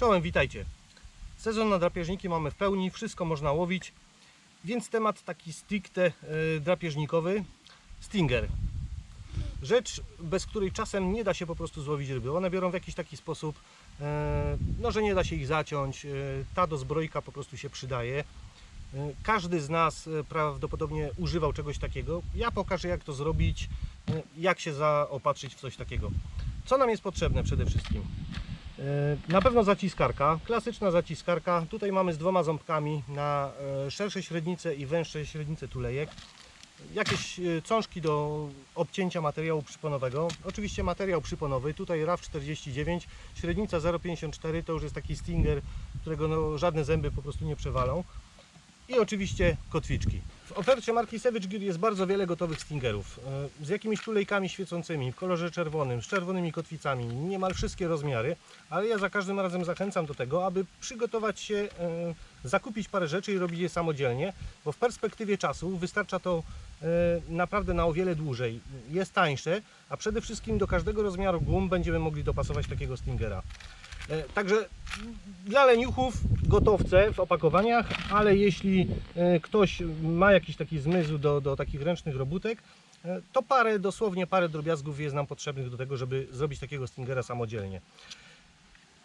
Czołem, witajcie. Sezon na drapieżniki mamy w pełni, wszystko można łowić, więc temat taki stricte e, drapieżnikowy, stinger. Rzecz, bez której czasem nie da się po prostu złowić ryby. One biorą w jakiś taki sposób, e, no, że nie da się ich zaciąć. E, Ta do zbrojka po prostu się przydaje. Każdy z nas prawdopodobnie używał czegoś takiego. Ja pokażę jak to zrobić, jak się zaopatrzyć w coś takiego. Co nam jest potrzebne przede wszystkim? E, Na pewno zaciskarka, klasyczna zaciskarka. Tutaj mamy z dwoma ząbkami na e, szersze średnice i węższe średnice tulejek. Jakieś e, cążki do obcięcia materiału przyponowego. Oczywiście materiał przyponowy, tutaj RAW 49, średnica 0,54 to już jest taki stinger, którego no, żadne zęby po prostu nie przewalą. I oczywiście kotwiczki. W ofercie marki Savage Gear jest bardzo wiele gotowych stingerów. e, Z jakimiś tulejkami świecącymi, w kolorze czerwonym, z czerwonymi kotwicami, niemal wszystkie rozmiary, ale ja za każdym razem zachęcam do tego, aby przygotować się, e, zakupić parę rzeczy i robić je samodzielnie, bo w perspektywie czasu wystarcza to e, naprawdę na o wiele dłużej. Jest tańsze, a przede wszystkim do każdego rozmiaru gum będziemy mogli dopasować takiego stingera. E, Także dla leniuchów gotowce w opakowaniach, ale jeśli e, ktoś ma jakiś taki zmysł do, do takich ręcznych robótek, e, to parę, dosłownie parę drobiazgów jest nam potrzebnych do tego, żeby zrobić takiego stingera samodzielnie.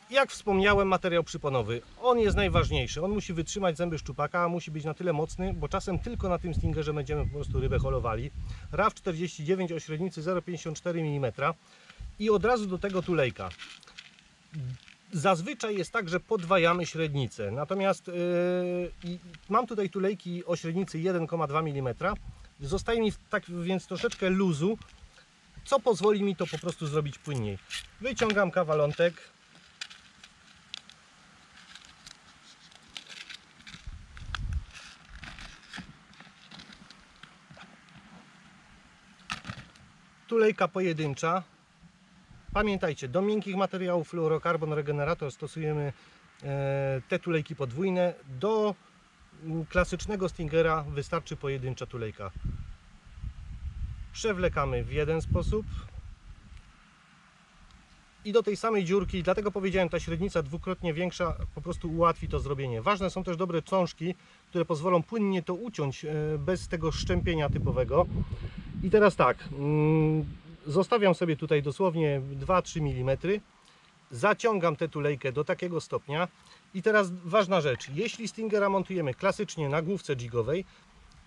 Jak wspomniałem, materiał przyponowy. On jest najważniejszy. On musi wytrzymać zęby szczupaka, musi być na tyle mocny, bo czasem tylko na tym stingerze będziemy po prostu rybę holowali. RAW 49 o średnicy 0,54 mm i od razu do tego tulejka. Zazwyczaj jest tak, że podwajamy średnicę. Natomiast yy, mam tutaj tulejki o średnicy 1,2 mm. Zostaje mi tak więc troszeczkę luzu, co pozwoli mi to po prostu zrobić płynniej. Wyciągam kawalątek. Tulejka pojedyncza, Pamiętajcie, do miękkich materiałów fluorokarbon regenerator stosujemy e, te tulejki podwójne. Do mm, klasycznego stingera wystarczy pojedyncza tulejka. Przewlekamy w jeden sposób i do tej samej dziurki, dlatego powiedziałem, ta średnica dwukrotnie większa po prostu ułatwi to zrobienie. Ważne są też dobre cążki, które pozwolą płynnie to uciąć e, bez tego szczępienia typowego. I teraz tak, mm, zostawiam sobie tutaj dosłownie 2-3 mm, zaciągam tę tulejkę do takiego stopnia i teraz ważna rzecz, jeśli stingera montujemy klasycznie na główce jigowej,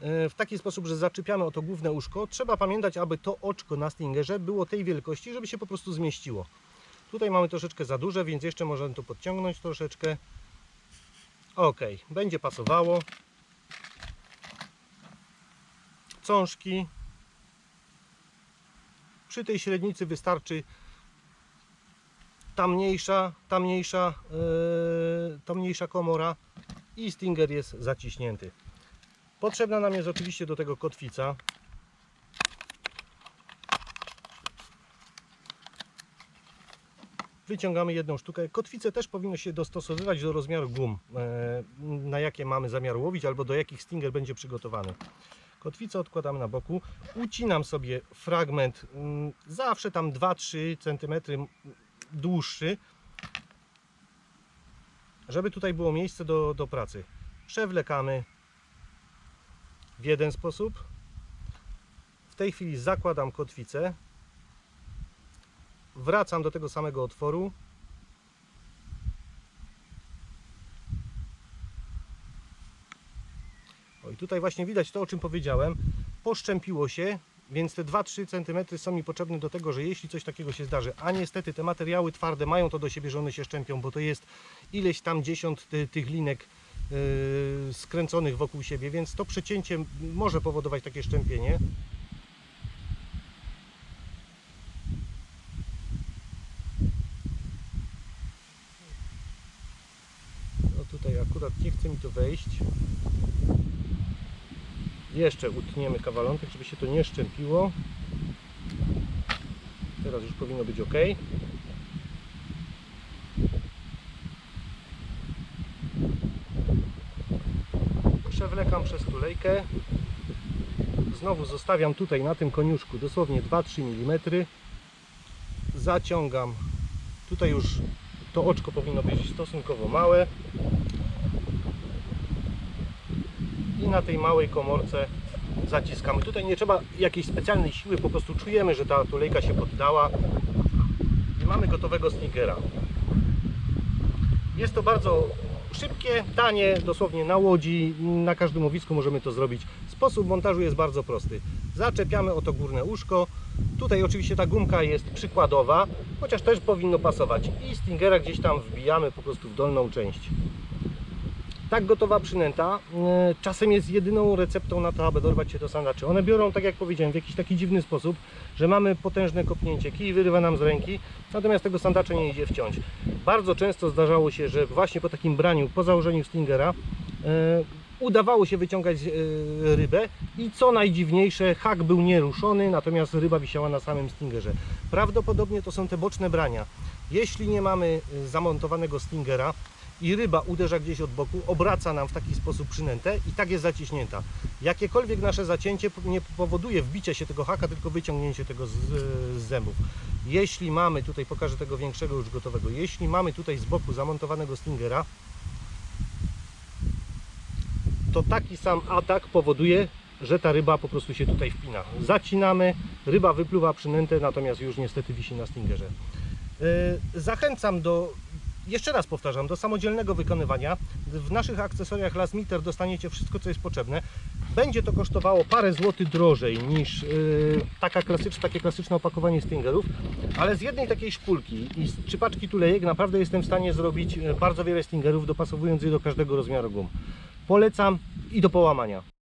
e, w taki sposób, że zaczepiamy o to główne uszko, trzeba pamiętać, aby to oczko na stingerze było tej wielkości, żeby się po prostu zmieściło. Tutaj mamy troszeczkę za duże, więc jeszcze możemy to podciągnąć troszeczkę. Ok, będzie pasowało. Cążki. Przy tej średnicy wystarczy ta mniejsza, ta mniejsza, yy, ta mniejsza komora i stinger jest zaciśnięty. Potrzebna nam jest oczywiście do tego kotwica. Wyciągamy jedną sztukę. Kotwice też powinno się dostosowywać do rozmiaru gum, e, na jakie mamy zamiar łowić, albo do jakich stinger będzie przygotowany. Kotwicę odkładam na boku. Ucinam sobie fragment, mm, zawsze tam 2-3 cm dłuższy, żeby tutaj było miejsce do, do pracy. Przewlekamy w jeden sposób. W tej chwili zakładam kotwicę. Wracam do tego samego otworu. O i tutaj właśnie widać to, o czym powiedziałem. Poszczępiło się, więc te 2-3 cm są mi potrzebne do tego, że jeśli coś takiego się zdarzy, a niestety te materiały twarde mają to do siebie, że one się szczępią, bo to jest ileś tam dziesiąt ty, tych linek yy, skręconych wokół siebie, więc to przecięcie może powodować takie szczępienie. No tutaj akurat nie chce mi to wejść. Jeszcze utniemy kawalątek, żeby się to nie szczępiło. Teraz już powinno być ok. Przewlekam przez tulejkę. Znowu zostawiam tutaj na tym koniuszku dosłownie 2-3 mm. Zaciągam. Tutaj już To oczko powinno być stosunkowo małe. I na tej małej komorce zaciskamy. Tutaj nie trzeba jakiejś specjalnej siły, po prostu czujemy, że ta tulejka się poddała i mamy gotowego stingera. Jest to bardzo szybkie, tanie, dosłownie na łodzi, na każdym łowisku możemy to zrobić. Sposób montażu jest bardzo prosty. Zaczepiamy oto górne uszko. Tutaj oczywiście ta gumka jest przykładowa, chociaż też powinno pasować. I stingera gdzieś tam wbijamy po prostu w dolną część. Tak gotowa przynęta e, czasem jest jedyną receptą na to, aby dorwać się do sandaczy. One biorą, tak jak powiedziałem, w jakiś taki dziwny sposób, że mamy potężne kopnięcie, kij wyrywa nam z ręki, natomiast tego sandacza nie idzie wciąć. Bardzo często zdarzało się, że właśnie po takim braniu, po założeniu stingera, e, udawało się wyciągać e, rybę i co najdziwniejsze, hak był nieruszony, natomiast ryba wisiała na samym stingerze. Prawdopodobnie to są te boczne brania. Jeśli nie mamy zamontowanego stingera, i ryba uderza gdzieś od boku, obraca nam w taki sposób przynętę i tak jest zaciśnięta. Jakiekolwiek nasze zacięcie nie powoduje wbicia się tego haka, tylko wyciągnięcie tego z, z zębów. Jeśli mamy, tutaj pokażę tego większego już gotowego, jeśli mamy tutaj z boku zamontowanego stingera, to taki sam atak powoduje, że ta ryba po prostu się tutaj wpina. Zacinamy, ryba wypluwa przynętę, natomiast już niestety wisi na stingerze. Yy, Zachęcam do jeszcze raz powtarzam, do samodzielnego wykonywania. W naszych akcesoriach Lasmiter dostaniecie wszystko, co jest potrzebne. Będzie to kosztowało parę złotych drożej niż yy, taka klasycz, takie klasyczne opakowanie stingerów, ale z jednej takiej szpulki i z trzy paczki tulejek naprawdę jestem w stanie zrobić yy, bardzo wiele stingerów, dopasowując je do każdego rozmiaru gum. Polecam i do połamania.